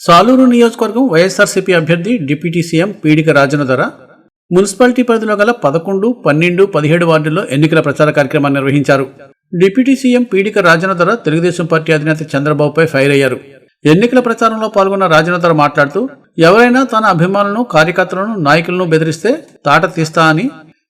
సాలూరు నియోజకవర్గం వైఎస్ఆర్సీపీ అభ్యర్థి deputy CM Peedika రాజన ధర మున్సిపాలిటీ పరిధిలో గల పదకొండు పన్నెండు పదిహేడు వార్డుల్లో ఎన్నికల ప్రచార కార్యక్రమాన్ని నిర్వహించారు. డిప్యూటీ సీఎం పీడిక రాజన ధర తెలుగుదేశం పార్టీ అధినేత చంద్రబాబుపై ఫైర్ అయ్యారు. ఎన్నికల ప్రచారంలో పాల్గొన్న రాజనధర మాట్లాడుతూ ఎవరైనా తన అభిమానులను కార్యకర్తలను నాయకులను బెదిరిస్తే తాట తీస్తా అని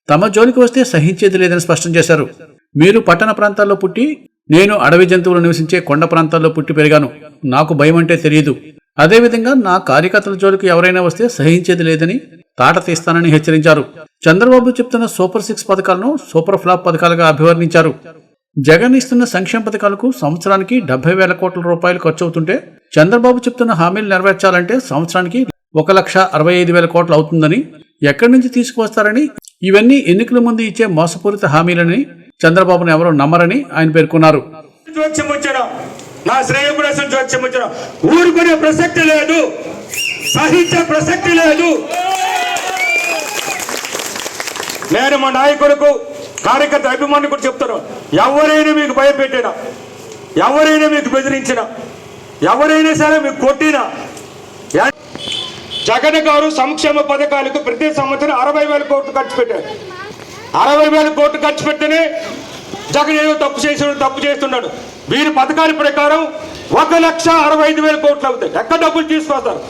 తమ జోలికి వస్తే సహించేది లేదని స్పష్టం చేశారు. మీరు పట్టణ ప్రాంతాల్లో పుట్టి నేను అడవి జంతువులు నివసించే కొండ ప్రాంతాల్లో పుట్టి పెరిగాను. నాకు భయం అంటే తెలియదు. అదేవిధంగా నా కార్యకర్తల జోలికి ఎవరైనా వస్తే సహించేది లేదని తాట తీస్తానని హెచ్చరించారు. చంద్రబాబు చెప్తున్న సూపర్ సిక్స్ పథకాలను సూపర్ ఫ్లాప్ పథకాలుగా అభివర్ణించారు. జగన్ ఇస్తున్న సంక్షేమ పథకాలకు సంవత్సరానికి డెబ్బై వేల కోట్ల రూపాయలు ఖర్చు అవుతుంటే చంద్రబాబు చెప్తున్న హామీలు నెరవేర్చాలంటే సంవత్సరానికి ఒక లక్ష అరవై ఐదు వేల కోట్లు అవుతుందని ఎక్కడి నుంచి తీసుకువస్తారని ఇవన్నీ ఎన్నికల ముందు ఇచ్చే మోసపూరిత హామీలని చంద్రబాబును ఎవరూ నమ్మరని ఆయన పేర్కొన్నారు. నా శ్రేయ నా శ్రేయపురసం జోక్యం వచ్చిన ఊరుకునే ప్రసక్తి లేదు. సహించే ప్రసక్తి లేదు. నేను మా నాయకులకు కార్యకర్త అభిమాని కూడా చెప్తాను. ఎవరైనా మీకు భయపెట్టినా ఎవరైనా మీకు బెదిరించిన ఎవరైనా సరే మీకు కొట్టినా జగన్ గారు సంక్షేమ పథకాలకు ప్రతి సంవత్సరం అరవై వేల కోట్లు ఖర్చు పెట్టారు. అరవై వేల కోట్లు ఖర్చు పెట్టినే జగన్ ఏదో తప్పు చేసినాడు తప్పు చేస్తున్నాడు. వీరి పథకాల ప్రకారం ఒక లక్ష అరవై ఐదు వేల కోట్లు అవుతాయి. ఎక్కడ డబ్బులు తీసుకొస్తారు.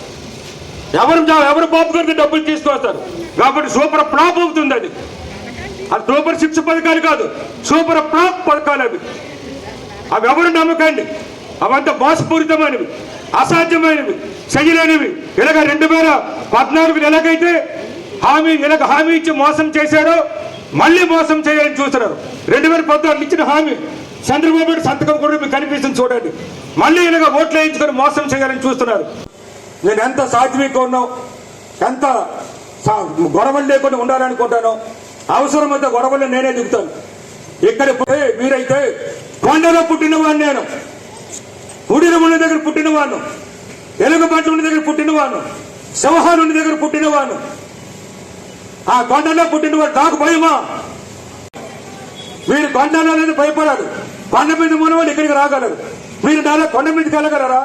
ఎవరు ఎవరు బాబు గారికి డబ్బులు తీసుకొస్తారు? కాబట్టి సూపర్ ప్రాప్ అవుతుంది అది. అది సూపర్ సిక్స్ పథకాలు కాదు. సూపర్ ప్రాప్ పథకాలు అవి. అవి ఎవరు నమ్మకండి? అవంతా మోసపూరితమైనవి అసాధ్యమైనవి చేయలేనివి ఇలాగ రెండు వేల పద్నాలుగు ఎలాగైతే హామీ ఇలాగ హామీ ఇచ్చి మోసం చేశారో మళ్ళీ మోసం చేయాలని చూస్తున్నారు. రెండు వేల పద్నాలుగు ఇచ్చిన హామీ. చంద్రబాబు సంతకం కూడా మీకు కనిపిస్తుంది చూడండి. మళ్ళీ ఇలాగ ఓట్లు వేయించుకొని మోసం చేయాలని చూస్తున్నారు. నేను ఎంత సాత్వికంగా ఉన్నావు ఎంత సా- గొడవలు లేకుండా ఉండాలనుకుంటాను అవసరమైతే గొడవలు నేనే దిగుతాను. ఇక్కడ పోయి మీరైతే కొండలో పుట్టినవాడిని నేను. పుడిన ఉన్న దగ్గర పుట్టినవాడు ఎలుగుబంటి ఉన్న దగ్గర పుట్టినవాడు సింహానుని దగ్గర పుట్టినవాడు ఆ కొండలో పుట్టినవాడు నాకు భయమా? మీరు కొండలో అనేది కొండ మీద ఉన్నవాళ్ళు ఇక్కడికి రాగలరు? మీరు నాలా కొండ మీదకి వెళ్ళగలరా?